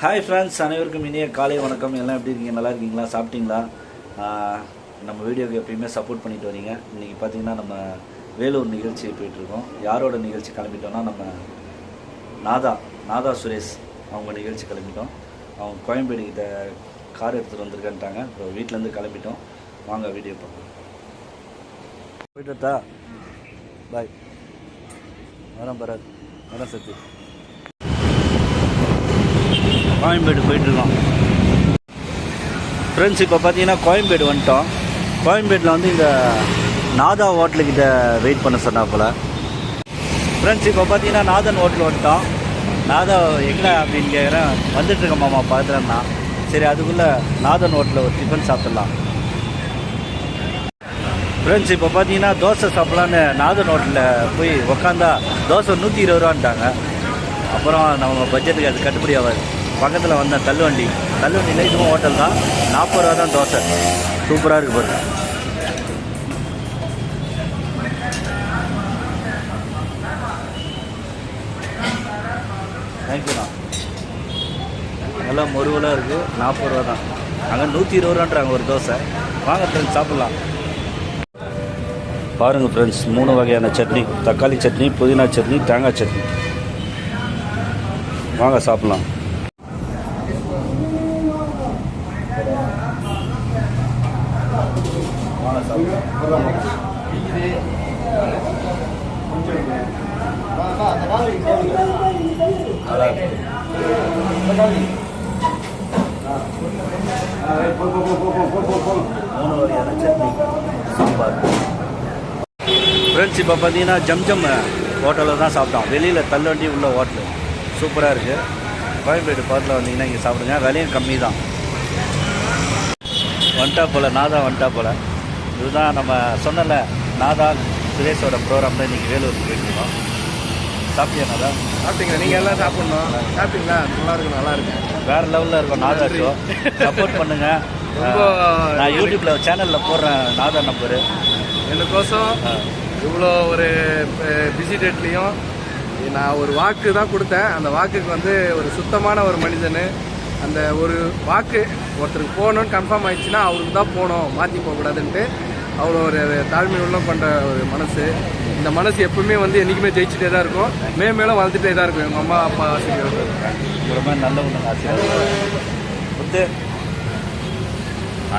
Hi friends அனைவருக்கும் இனிய காலை வணக்கம். எல்லாம் எப்படி இருக்கீங்க? நல்லா இருக்கீங்களா? சாப்பிட்டீங்களா? நம்ம வீடியோக்கு எப்பயுமே சப்போர்ட் பண்ணிட்டு வரீங்க. இன்றைக்கி பார்த்தீங்கன்னா நம்ம வேலூர் நிகழ்ச்சி போயிட்டுருக்கோம். யாரோட நிகழ்ச்சி கிளம்பிட்டோம்னா நம்ம நாதா நாதா சுரேஷ் அவங்க நிகழ்ச்சி கிளம்பிட்டோம். அவங்க கோயம்பேடு கிட்ட கார் எடுத்துகிட்டு வந்திருக்கேன்ட்டாங்க. இப்போ வீட்டிலேருந்து கிளம்பிட்டோம். வாங்க வீடியோ பார்க்கலாம் போயிட்டு பாய் வரேன் பரத். வரேன் சத்தி கோயம்பேடு போயிட்டுருக்கோம். ஃப்ரெண்ட்ஸ் இப்போ பார்த்தீங்கன்னா கோயம்பேடு வந்துட்டோம். கோயம்பேட்டில் வந்து இந்த நாதா ஹோட்டலுக்கிட்ட வெயிட் பண்ண சொன்னாப்புல. ஃப்ரெண்ட்ஸ் இப்போ பார்த்தீங்கன்னா நாதன் ஹோட்டல் வந்துட்டோம். நாதா எங்கே அப்படின்னு கேட்குறேன் வந்துட்டுருக்க மாமா பார்த்துறேன்னா சரி அதுக்குள்ளே நாதன் ஹோட்டலில் ஒரு டிஃபன் சாப்பிட்லாம். ஃப்ரெண்ட்ஸ் இப்போ பார்த்தீங்கன்னா தோசை சாப்பிட்லான்னு நாதன் ஹோட்டலில் போய் உக்காந்தா தோசை நூற்றி இருபது ரூபான்ட்டாங்க. அப்புறம் நம்ம பட்ஜெட்டுக்கு அது கட்டுப்படி ஆகாது. பக்கத்தில் வந்தேன் தள்ளுவண்டி. தள்ளுவண்டியில் இதுவும் ஹோட்டல் தான். நாற்பது ரூபா தான் தோசை. சூப்பராக இருக்குது பாருங்க. தேங்க்யூண்ணா நல்லா முருவலாக இருக்குது நாற்பது ரூபா தான். அங்கே நூற்றி இருபது ரூபான்றாங்க ஒரு தோசை. வாங்க ஃப்ரெண்ட்ஸ் சாப்பிட்லாம். பாருங்கள் ஃப்ரெண்ட்ஸ் மூணு வகையான சட்னி. தக்காளி சட்னி புதினா சட்னி தேங்காய் சட்னி. வாங்க சாப்பிட்லாம். வாங்க சாப்பிடலாம் மூணு வகையான சட்னி சாம்பார் ஃப்ரெண்ட்ஸ் இப்போ பார்த்தீங்கன்னா ஜம்ஜம் ஹோட்டலில் தான் சாப்பிட்டோம். வெளியில் தள்ளுவண்டி உள்ள ஹோட்டலு சூப்பராக இருக்குது கோயம்பேடு பக்கத்தில் வந்தீங்கன்னா இங்கே சாப்பிடுங்க. விலையும் கம்மி தான் வந்துட்டா போல் தான் வந்துட்டா போல். இதுதான் நம்ம சொன்னல நாதா சுரேஷோட ப்ரோக்ராம் தான் இன்றைக்கி வேலூருக்கு போயிட்டுருக்கோம். சாப்பிட்டியா நாதா? சாப்பிட்டீங்க நீங்க எல்லாம் சாப்பிடணும். சாப்பிட்டீங்களா? நல்லா இருக்கு நல்லா இருக்கு வேறு லெவலில் இருக்கும் நாதா ஷோ சப்போர்ட் பண்ணுங்கள் நான் யூடியூப்பில் சேனலில் போடுறேன் நாதா நம்பரு எனக்கோசம் இவ்வளோ ஒரு பிஸி டேட்லேயும் நான் ஒரு வாக்கு தான் கொடுத்தேன். அந்த வாக்குக்கு வந்து ஒரு சுத்தமான ஒரு மனிதன் அந்த ஒரு வாக்கு ஒருத்தருக்கு போகணும்னு கன்ஃபார்ம் ஆயிடுச்சுன்னா அவருக்கு தான் போகணும் மாற்றி போகக்கூடாதுன்ட்டு. அவ்வளோ ஒரு தாழ்மை உள்ளம் பண்ணுற ஒரு மனசு. இந்த மனசு எப்பவுமே வந்து என்றைக்குமே ஜெயிச்சுட்டே தான் இருக்கும். மே மேலும் வளர்த்துட்டே தான் இருக்கும். எங்கள் அம்மா அப்பா ஆசிரியர் உங்களை மாதிரி நல்ல ஒன்று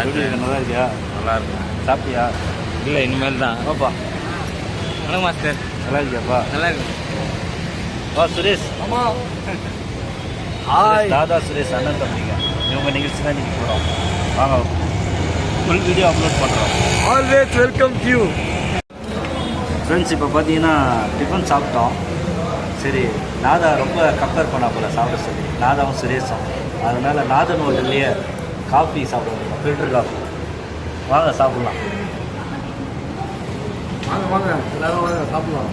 யூடியூப் நல்லா இருக்கியா? நல்லா இருக்கும் சாப்பிட்டியா? இல்லை இனிமேல் தான் பாப்பா வணக்கம் மாஸ்டர். நல்லா இருக்கியாப்பா? நல்லா இருக்கு வா சுரேஷ். ஆமாம் ஹாய் தாதா சுரேஷ் அண்ணன் தம்பிங்க. இவங்க நிகழ்ச்சி தான் நீங்கள் போகிறோம் வாங்க ஃபுல் வீடியோ அப்லோட் பண்ணுறோம் ஆல்வேஸ் வெல்கம் யூ ஃப்ரெண்ட்ஸ் இப்போ பார்த்தீங்கன்னா டிஃபன் சாப்பிட்டோம். சரி நாதா ரொம்ப கம்பேர் பண்ணா போல சாப்பிட சொல்லி. நாதாவும் சுரேஷும். அதனால் நாதன் ஹோட்டல்லையே காஃபி சாப்பிடுவோம். ஃபில்டர் காஃபி வாங்க சாப்பிட்லாம். வாங்க வாங்க. எல்லாரும் வாங்க சாப்பிடலாம்.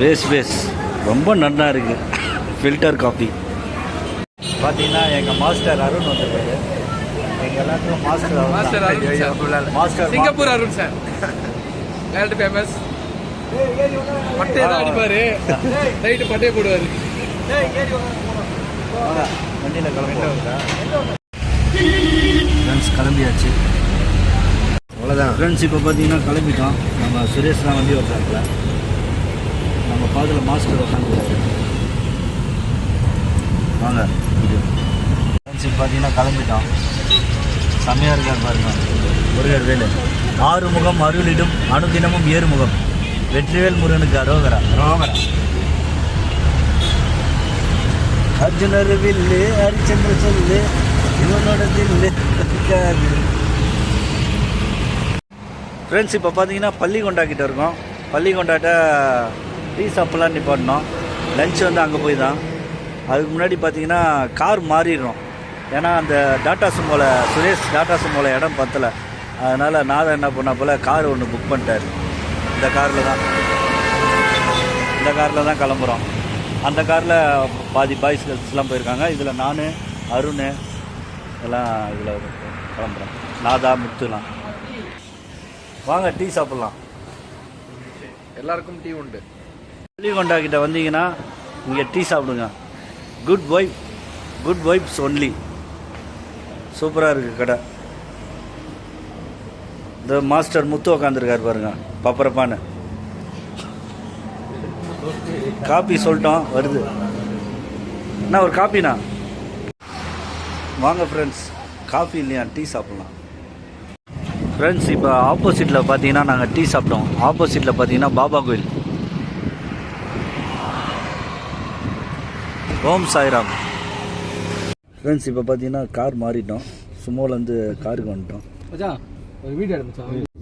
பேஸ் பேஸ் ரொம்ப நல்லா இருக்குது ஃபில்டர் காஃபி பார்த்தீங்கன்னா எங்கள் மாஸ்டர் அருண் வந்திருக்காரு. எங்கள் எல்லாத்துக்கும் மாஸ்டர் மாஸ்டர் தான். Arun sir. Master Singapore Arun sir. World famous பட்டே தான் அடிப்பாரு. நைட்டு பட்டே போடுவாரு. வண்டியில் கிளம்பிட்டோம் ஃப்ரெண்ட்ஸ் கிளம்பியாச்சு. அவ்வளோதான் ஃப்ரெண்ட்ஸ் இப்போ பார்த்தீங்கன்னா கிளம்பிட்டோம். நம்ம சுரேஷ் தான் வண்டி ஓட்டுறாப்புல. நம்ம பாதில் மாஸ்டர் உட்காந்துருக்காரு வாங்க ஃப்ரெண்ட்ஸ் இப்போ பார்த்தீங்கன்னா கிளம்பிட்டோம். செம்மையாக இருக்கார் பாருங்க. முருகர் வேலு. ஆறுமுகம் அருளிடும் அனுதினமும் ஏறுமுகம். வெற்றிவேல் முருகனுக்கு அரோகரா. அரோகரா. அர்ஜுனர் வில்லு ஹரிச்சந்திர சொல்லு இவனோட தில்லு ஃப்ரெண்ட்ஸ் இப்போ பார்த்தீங்கன்னா பள்ளிகொண்டா கிட்ட இருக்கோம். பள்ளிகொண்டாட்ட டீ சாப்பிட்லாம் நிப்பாட்டினோம். லஞ்ச் வந்து அங்கே போய் தான். அதுக்கு முன்னாடி பார்த்தீங்கன்னா கார் மாறிடுறோம். ஏன்னா அந்த டாட்டா சுமோல சுரேஷ் டாட்டா சுமோல இடம் பத்தலை. அதனால் நான் என்ன பண்ண போல் கார் ஒன்று புக் பண்ணிட்டார். இந்த காரில் தான். இந்த காரில் தான் கிளம்புறோம். அந்த காரில் பாதி பாய்ஸ் கேர்ள்ஸ்லாம் போயிருக்காங்க. இதில் நான் அருண் எல்லாம் இதில் கிளம்புறோம். நாதா முத்துலாம். வாங்க டீ சாப்பிட்லாம். எல்லாருக்கும் டீ உண்டு. பள்ளிகொண்டா கிட்ட வந்தீங்கன்னா இங்கே டீ சாப்பிடுங்க. Good vibe good vibes only சூப்பராக இருக்குது கடை. இந்த மாஸ்டர் முத்து உக்காந்துருக்கார் பாருங்க பப்பரப்பான்னு. காப்பி சொல்லிட்டோம் வருது. அண்ணா ஒரு காப்பிண்ணா வாங்க ஃப்ரெண்ட்ஸ் காஃபி இல்லையா? டீ சாப்பிட்லாம். ஃப்ரெண்ட்ஸ் இப்போ ஆப்போசிட்டில் பார்த்தீங்கன்னா நாங்கள் டீ சாப்பிட்டோம். ஆப்போசிட்டில் பார்த்தீங்கன்னா பாபா கோயில். ஓம் சாய்ராம். ஃப்ரெண்ட்ஸ் இப்போ பார்த்தீங்கன்னா கார் மாறிட்டோம். சுமோலேருந்து காருக்கு வந்துட்டோம்.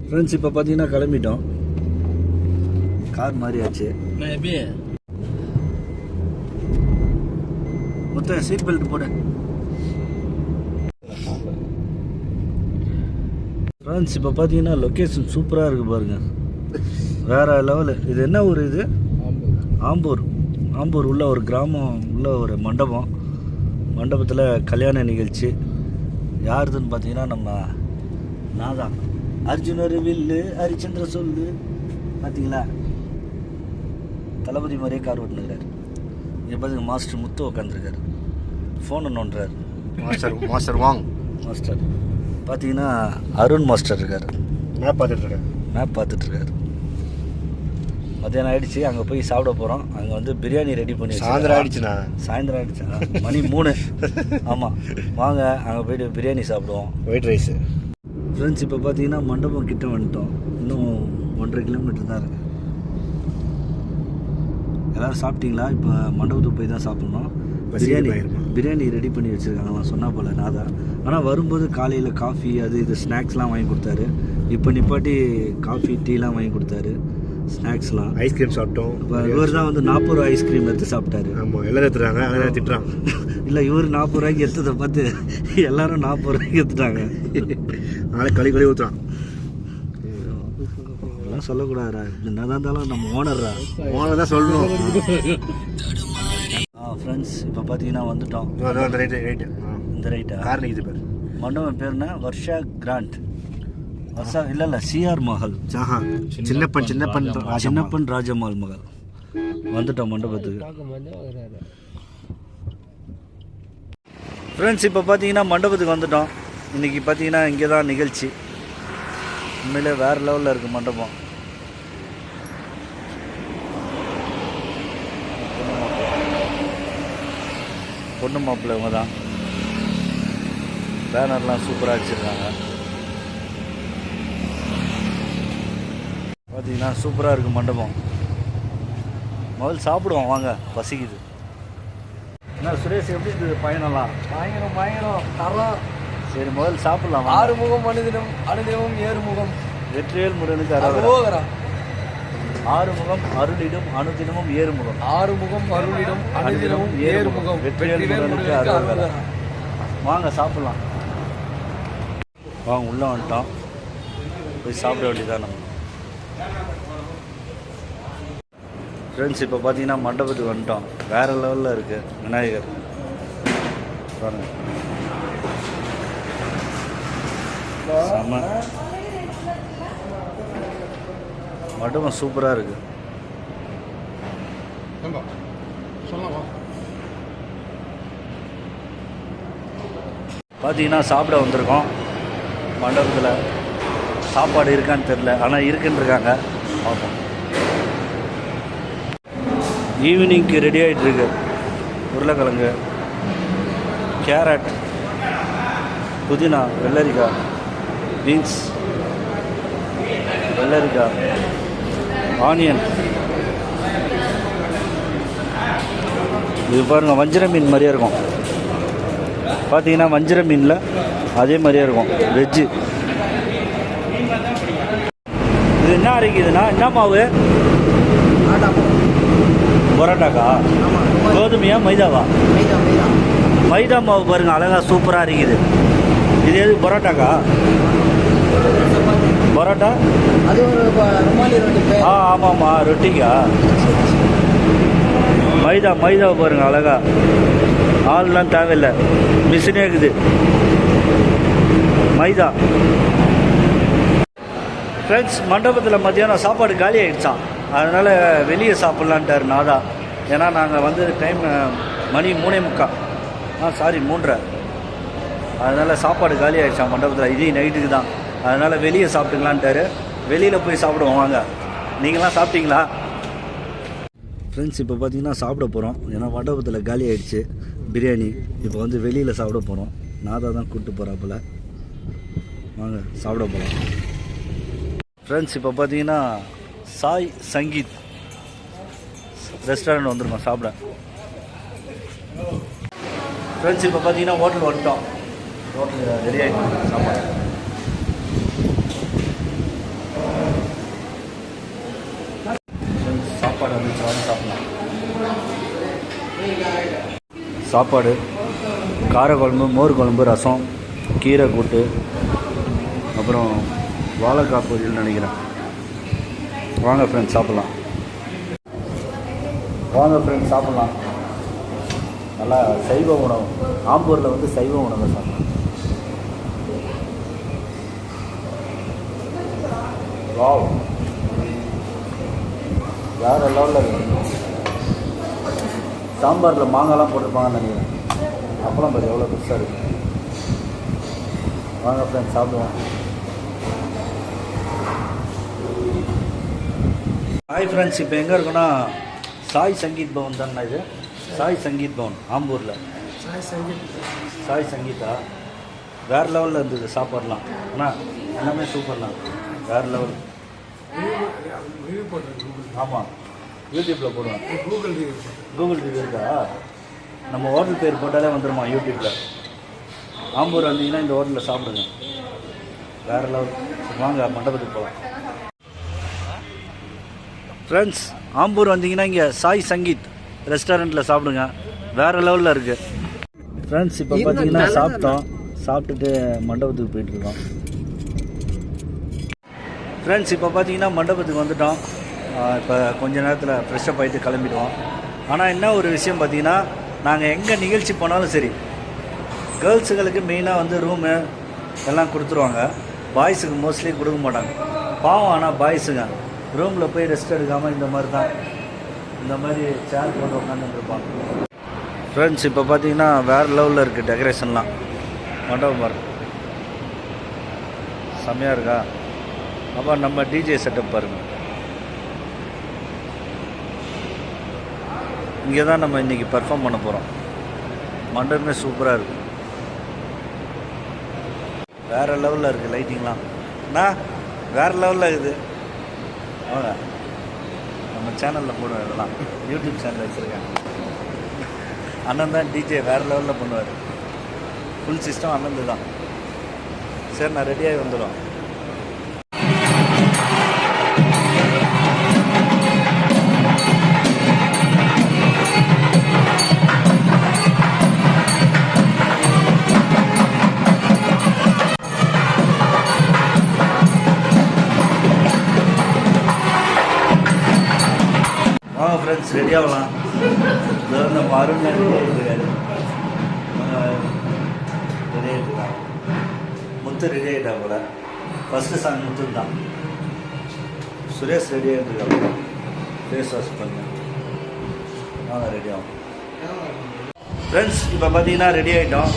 ஃப்ரெண்ட்ஸ் இப்போ பார்த்தீங்கன்னா கிளம்பிட்டோம். கார் மாறியாச்சு. மொத்தம் சீட் பெல்ட் போடு. ஃப்ரெண்ட்ஸ் இப்போ பார்த்தீங்கன்னா லொக்கேஷன் சூப்பராக இருக்குது பாருங்க. வேற லெவலு இது என்ன ஊர் இது? ஆம்பூர். ஆம்பூர் உள்ள ஒரு கிராமம் உள்ள ஒரு மண்டபம். மண்டபத்தில் கல்யாண நிகழ்ச்சி. யாருதுன்னு பார்த்தீங்கன்னா நம்ம நான் தான் அர்ஜுனர் வில்லு ஹரிச்சந்திர சொல்லு. பார்த்தீங்களா தளபதி மாதிரியே கார் ஓட்டுனுக்கிறார். இங்கே பாருங்க மாஸ்டர் முத்து உட்காந்துருக்காரு ஃபோனை நோண்டுறாரு. மாஸ்டர் மாஸ்டர் வாங். மாஸ்டர். பார்த்தீங்கன்னா அருண் மாஸ்டர் இருக்கார். மேப் பார்த்துட்டு இருக்கேன் மேப் பார்த்துட்ருக்காரு மத்தியானம் ஆயிடுச்சு அங்கே போய் சாப்பிட போகிறோம் அங்கே வந்து பிரியாணி ரெடி பண்ணி சாயந்தரம் வச்சிருக்காங்க. ஆயிடுச்சுண்ணா. சாயந்தரம் ஆயிடுச்சா மணி மூணு. ஆமாம் வாங்க அங்கே போயிட்டு பிரியாணி சாப்பிடுவோம். ஒயிட் ரைஸ் ஃப்ரெண்ட்ஸ் இப்போ பார்த்தீங்கன்னா மண்டபம் கிட்ட வந்துட்டோம். இன்னும் ஒன்றரை கிலோமீட்டர் தான் இருக்கு. எல்லாரும் சாப்பிட்டீங்களா? இப்போ மண்டபத்துக்கு போய் தான் சாப்பிட்ணும். பிரியாணி. பிரியாணி ரெடி பண்ணி வச்சுருக்காங்களாம். சொன்னா போல நாதா. ஆனால் வரும்போது காலையில் காஃபி அது இது ஸ்நாக்ஸ்லாம் வாங்கி கொடுத்தாரு. இப்போ நிப்பாட்டி காஃபி டீலாம் வாங்கி கொடுத்தாரு. ஸ்நாக்ஸ்லாம். ஐஸ்கிரீம் சாப்பிட்டோம். இப்போ இவர் தான் வந்து நாற்பது ரூபா ஐஸ்கிரீம் எடுத்து சாப்பிட்டாரு. ஆமாம் எல்லாரும் எடுத்துறாங்க எல்லாரும் திட்டுறான். இல்லை இவர் நாற்பது ரூபாய்க்கு எடுத்ததை பார்த்து எல்லாரும் நாற்பது ரூபாய்க்கு எடுத்துட்டாங்க. நாளைக்கு களி களி ஊற்றுறான் அதெல்லாம் சொல்லக்கூடாதுடா. என்னதான் இருந்தாலும் நம்ம ஓனர்ரா. ஓனர் தான் சொல்லணும். ஆ ஃப்ரெண்ட்ஸ் இப்போ பார்த்தீங்கன்னா வந்துட்டோம். இதோ, இதோ அந்த ரைட்டு ரைட்டு இந்த ரைட்டா கார் நிற்கிது பேர். மண்டபம் பேர் என்ன? வர்ஷா கிராண்ட். இல்லை இல்லை சிஆர் மஹல் ஆஹா சின்னப்பன் சின்னப்பன். சின்னப்பன் ராஜம்மாள் மகள். வந்துட்டோம் மண்டபத்துக்கு. ஃப்ரெண்ட்ஸ் இப்போ பார்த்தீங்கன்னா மண்டபத்துக்கு வந்துட்டோம். இன்றைக்கி பார்த்தீங்கன்னா இங்கே தான் நிகழ்ச்சி. உண்மையிலே வேறு லெவலில் இருக்குது மண்டபம். பொண்ணு மாப்பிள்ளை இவங்க தான் பேனர்லாம் சூப்பராக அடிச்சிருக்காங்க பார்த்தீங்கன்னா சூப்பராக இருக்குது மண்டபம். முதல்ல சாப்பிடுவோம் வாங்க பசிக்குது. என்ன சுரேஷ் எப்படி இருக்குது பயணம்லாம்? பயங்கரம் பயங்கரம். தரம் சரி முதல்ல சாப்பிடலாம். ஆறுமுகம் மனிதனும் அனுதேவம் ஏறுமுகம். வெற்றிவேல் முருகனுக்கு. அரோகரா. ஆறுமுகம் அருளிடும் அனுதினமும் ஏறுமுகம். ஆறுமுகம் அருளிடம் அனுதினமும் ஏறுமுகம். வெற்றிவேல் முருகனுக்கு அரோகரா. வாங்க சாப்பிடலாம். வாங்க உள்ளே வந்துட்டோம். போய் சாப்பிட வேண்டியதான் நம்ம. ஃப்ரெண்ட்ஸ் இப்போ பார்த்தீங்கன்னா மண்டபத்துக்கு வந்துட்டோம். வேறு லெவலில் இருக்குது விநாயகர். பாருங்க. செம்ம. மண்டபம் சூப்பராக இருக்குது பார்த்தீங்கன்னா சாப்பிட வந்திருக்கோம். மண்டபத்தில். சாப்பாடு இருக்கான்னு தெரில ஆனால் இருக்குன்னு இருக்காங்க. பார்ப்போம். ஈவினிங்க்கு ரெடி ஆகிட்டுருக்கு உருளைக்கிழங்கு கேரட் புதினா வெள்ளரிக்காய் பீன்ஸ் வெள்ளரிக்காய் ஆனியன் இது பாருங்கள் வஞ்சிர மீன் மாதிரியே இருக்கும். பார்த்தீங்கன்னா வஞ்சிர மீனில் அதே மாதிரியே இருக்கும். வெஜ்ஜு இது என்ன அரைக்குதுண்ணா என்ன மாவு? பரோட்டாக்கா? கோதுமையா மைதாவா? மைதா மாவு பாருங்க அழகா சூப்பராக அரைக்குது. இது எது பரோட்டாக்கா? பரோட்டா? அது ஆ ஆமாம்மா ரொட்டிக்கா? மைதா மைதாவை பாருங்க அழகா. ஆள்லாம் தேவையில்லை. மிஷினே இருக்குது. மைதா. ஃப்ரெண்ட்ஸ் மண்டபத்தில் மத்தியானம் சாப்பாடு காலி ஆகிடுச்சான் அதனால் வெளியே சாப்பிட்லான்ட்டார் நாதா. ஏன்னா நாங்கள் வந்து டைம் மணி மூணே முக்கா ஆ சாரி மூன்றரை. அதனால் சாப்பாடு காலி ஆகிடுச்சான் மண்டபத்தில்? இதே நைட்டுக்கு தான். அதனால் வெளியே சாப்பிட்டுக்கலான்ட்டாரு. வெளியில் போய் சாப்பிடுவோம் வாங்க. நீங்களாம் சாப்பிட்டீங்களா? ஃப்ரெண்ட்ஸ் இப்போ பார்த்தீங்கன்னா சாப்பிட போகிறோம் ஏன்னா மண்டபத்தில் காலி ஆகிடுச்சு பிரியாணி இப்போ வந்து வெளியில் சாப்பிட போகிறோம் நாதா தான் கூப்பிட்டு போகிறாப்புல வாங்க சாப்பிட போகிறோம் ஃப்ரெண்ட்ஸ் இப்போ பார்த்தீங்கன்னா சாய் சங்கீத் ரெஸ்டாரண்ட் வந்துருக்கோம் சாப்பிட. ஃப்ரெண்ட்ஸ் இப்போ பார்த்தீங்கன்னா ஹோட்டல் வந்துட்டோம். ஹோட்டல் ரெடி ஆகிட்டு சாப்பாடு. சாப்பாடு வந்துச்சு வாங்க சாப்பிடலாம். சாப்பாடு காரக்குழம்பு மோர் குழம்பு ரசம் கீரை கூட்டு அப்புறம் வாழைக்காய் பொரியல் நினைக்கிறேன். வாங்க ஃப்ரெண்ட்ஸ் சாப்பிட்லாம். வாங்க ஃப்ரெண்ட்ஸ் சாப்பிட்லாம். நல்லா சைவ உணவு. ஆம்பூரில் வந்து சைவ உணவு சாப்பிட்லாம். வாவ். வேற லெவலில் இருக்கு. சாம்பாரில் மாங்காய்லாம் போட்டிருப்பாங்கன்னு நினைக்கிறேன். அப்பளம் பாரு எவ்வளோ பெருசாக இருக்குது வாங்க ஃப்ரெண்ட்ஸ் சாப்பிடுவோம். ஹாய் ஃப்ரெண்ட்ஸ் இப்போ எங்கே இருக்கோன்னா சாய் சங்கீத் பவன் தானே இது. சாய் சங்கீத் பவன் ஆம்பூரில். சாய் சங்கீதா வேறு லெவலில் இருந்தது சாப்பாடுலாம். அண்ணா எல்லாமே சூப்பர்லாம் வேறு லெவல் ஆமாம் யூடியூப்பில் போடுவேன் கூகுள் கூகுள் ரிவ்யூ இருக்கா? நம்ம ஹோட்டல் பேர் போட்டாலே வந்துடுமா யூடியூப்பில் ஆம்பூர் வந்தீங்கன்னா இந்த ஹோட்டலில் சாப்பிடுங்க. வேறு லெவல் வாங்க மண்டபத்துக்கு போகலாம் ஃப்ரெண்ட்ஸ் ஆம்பூர் வந்தீங்கன்னா இங்கே சாய் சங்கீத் ரெஸ்டாரண்ட்டில் சாப்பிடுங்க. வேறு லெவலில் இருக்குது ஃப்ரெண்ட்ஸ் இப்போ பார்த்தீங்கன்னா சாப்பிட்டோம். சாப்பிட்டுட்டு மண்டபத்துக்கு போயிட்டுருக்கோம் ஃப்ரெண்ட்ஸ் இப்போ பார்த்தீங்கன்னா மண்டபத்துக்கு வந்துட்டோம். இப்போ கொஞ்ச நேரத்தில் ஃப்ரெஷ்ஷப் ஆகிட்டு கிளம்பிடுவோம். ஆனால் என்ன ஒரு விஷயம் பார்த்தீங்கன்னா நாங்கள் எங்கே நிகழ்ச்சி போனாலும் சரி கேர்ள்ஸுங்களுக்கு மெயினாக வந்து ரூமு எல்லாம் கொடுத்துருவாங்க. பாய்ஸுக்கு மோஸ்ட்லி கொடுக்க மாட்டாங்க. பாவம் ஆனால் பாய்ஸுங்க ரூமில் போய் ரெஸ்ட் எடுக்காமல் இந்த மாதிரி தான் இந்த மாதிரி சேர் போட்டு உட்காந்துருப்பாங்க ஃப்ரெண்ட்ஸ் இப்போ பார்த்தீங்கன்னா வேறு லெவலில் இருக்குது டெக்கரேஷன்லாம் மண்டபம் பாருங்க செம்மையாக இருக்கா? அப்போ நம்ம டிஜே செட்டப் பாருங்கள் இங்கே தான் நம்ம இன்றைக்கி பர்ஃபார்ம் பண்ண போகிறோம் மண்டபமே சூப்பராக இருக்குது வேறு லெவலில் இருக்குது லைட்டிங்லாம் அண்ணா வேறு லெவலில் இருக்குது. நம்ம சேனலில் போடுவோம் இதெல்லாம். யூடியூப் சேனல் வச்சுருக்கேன் அண்ணன் தான் டிஜே வேறு லெவலில் பண்ணுவார். ஃபுல் சிஸ்டம் அண்ணன் தான் சரி நான் ரெடியாகி வந்துடும் வாங்க இந்த ரெடி ஆகலாம் அருண் ரெடி ஆகிட்டுருக்காங்க முத்து ரெடி ஆகிட்டா கூட ஃபஸ்ட்டு சாங் முத்து தான் சுரேஷ் ரெடி ஆகிட்டுருக்காங்க ஃபேஸ் வாஷ் பண்ணு நான் ரெடி ஆகும் ஃப்ரெண்ட்ஸ் இப்போ பார்த்தீங்கன்னா ரெடி ஆகிட்டோம்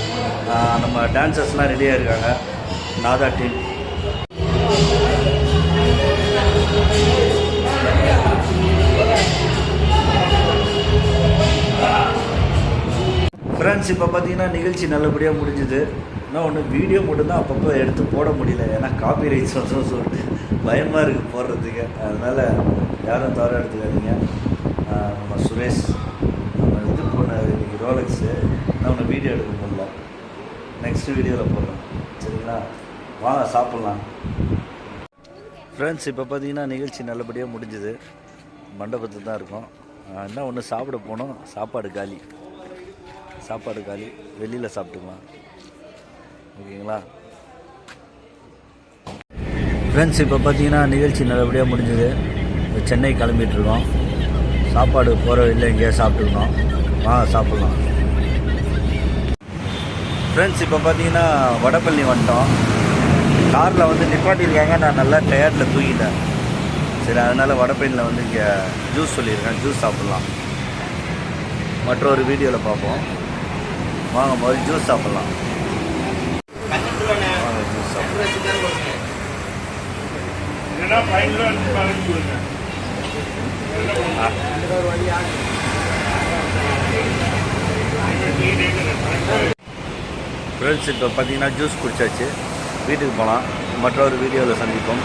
நம்ம டான்சர்ஸ்லாம் ரெடியாக இருக்காங்க நாதா டீம் ஃப்ரெண்ட்ஸ் இப்போ பார்த்தீங்கன்னா நிகழ்ச்சி நல்லபடியாக முடிஞ்சுது. இன்னும் ஒன்று வீடியோ மட்டும்தான் அப்பப்போ எடுத்து போட முடியல. ஏன்னா காப்பி ரைட்ஸ் வந்து சொல்லிட்டு பயமாக இருக்குது போடுறதுக்கு. அதனால் யாரும் தவற எடுத்துக்காதீங்க. நம்ம சுரேஷ் நம்ம இது போனார் இன்றைக்கி ரோலக்ஸு நான் ஒன்று வீடியோ எடுக்க முடியல நெக்ஸ்ட் வீடியோவில் போடுறேன் சரிங்களா? வாங்க சாப்பிட்லாம். ஃப்ரெண்ட்ஸ் இப்போ பார்த்தீங்கன்னா நிகழ்ச்சி நல்லபடியாக முடிஞ்சுது. மண்டபத்தில் தான் இருக்கோம். என்ன ஒன்று சாப்பிட போனோம். சாப்பாடு காலி. சாப்பாடு காலி. வெளியில் சாப்பிட்டுக்கலாம் ஓகேங்களா? ஃப்ரெண்ட்ஸ் இப்போ பார்த்தீங்கன்னா நிகழ்ச்சி நல்லபடியாக முடிஞ்சுது. இப்போ சென்னை கிளம்பிட்டுருக்கோம் சாப்பாடு போகிற வழியில் எங்கேயா சாப்பிட்டுருக்கோம் வாங்க சாப்பிட்லாம். ஃப்ரெண்ட்ஸ் இப்போ பார்த்தீங்கன்னா வடப்பள்ளி வந்துட்டோம். காரில் வந்து நிப்பாட்டியிருக்காங்க. நான் நல்லா டயர்டில் தூங்கிட்டேன். சரி அதனால் வடப்பள்ளியில் வந்து இங்கே ஜூஸ் சொல்லியிருக்கேன். ஜூஸ் சாப்பிட்லாம். மற்றொரு வீடியோவில் பார்ப்போம். வாங்க முதல்ல ஜூஸ் சாப்பிட்லாம். வாங்க ஜூஸ் சாப்பிடலாம் ஃப்ரெண்ட்ஸ் இப்போ பார்த்தீங்கன்னா ஜூஸ் குடிச்சாச்சு. வீட்டுக்கு போகலாம் மற்றொரு வீடியோவில் சந்திப்போம்.